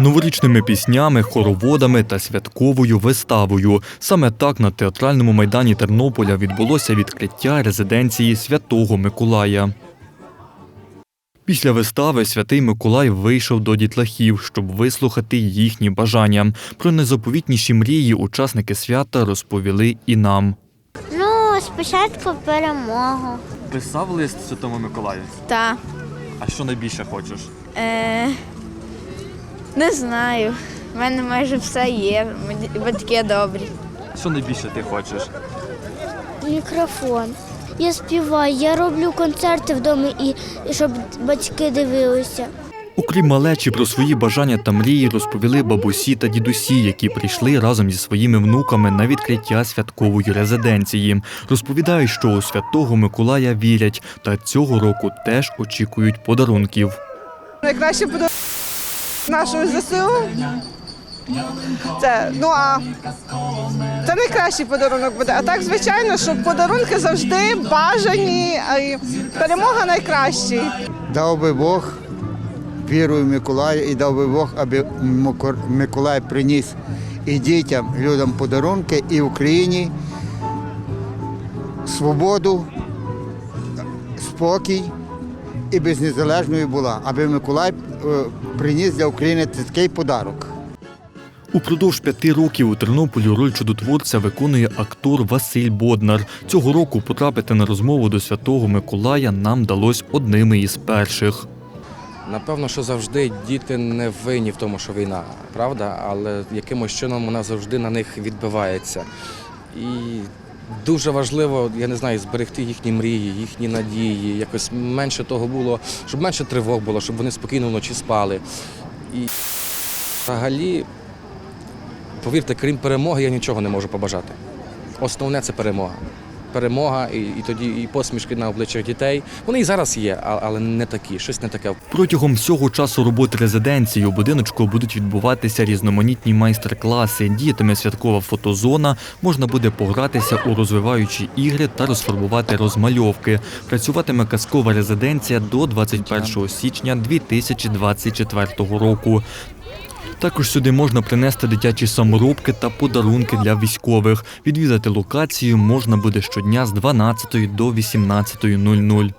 Новорічними піснями, хороводами та святковою виставою. Саме так на театральному майдані Тернополя відбулося відкриття резиденції Святого Миколая. Після вистави святий Миколай вийшов до дітлахів, щоб вислухати їхні бажання. Про незаповітніші мрії учасники свята розповіли і нам. Ну, спочатку перемогу. Писав лист Святому Миколаю. Та. А що найбільше хочеш? Е, не знаю. У мене майже все є. Батьки добрі. Що найбільше ти хочеш? Мікрофон. Я співаю, я роблю концерти вдома і, щоб батьки дивилися. Окрім малечі, про свої бажання та мрії розповіли бабусі та дідусі, які прийшли разом зі своїми внуками на відкриття святкової резиденції. Розповідають, що у святого Миколая вірять, та цього року теж очікують подарунків. Найкраще буде нашого ЗСУ. Це, ну а це найкращий подарунок буде. А так, звичайно, що подарунки завжди бажані, й перемога найкращий. Дав би Бог, вірую в Миколая і дав би Бог, аби Миколай приніс і дітям, людям подарунки, і Україні свободу, спокій і безнезалежною була, аби Миколай е, приніс для України такий подарок. Упродовж п'яти років у Тернополі роль чудотворця виконує актор Василь Боднар. Цього року потрапити на розмову до святого Миколая нам вдалося одними із перших. Напевно, що завжди діти не винні в тому, що війна, правда, але якимось чином вона завжди на них відбивається. І дуже важливо, я не знаю, зберегти їхні мрії, їхні надії, якось менше того було, щоб менше тривог було, щоб вони спокійно вночі спали. І взагалі, повірте, крім перемоги, я нічого не можу побажати. Основне це перемога. Перемога, і, і тоді і посмішки на обличчях дітей. Вони і зараз є, але не такі, щось не таке. Протягом всього часу роботи резиденції у будиночку будуть відбуватися різноманітні майстер-класи. Діятиме святкова фотозона, можна буде погратися у розвиваючі ігри та розфарбувати розмальовки. Працюватиме казкова резиденція до 21 січня 2024 року. Також сюди можна принести дитячі саморобки та подарунки для військових. Відвідати локацію можна буде щодня з 12 до 18.00.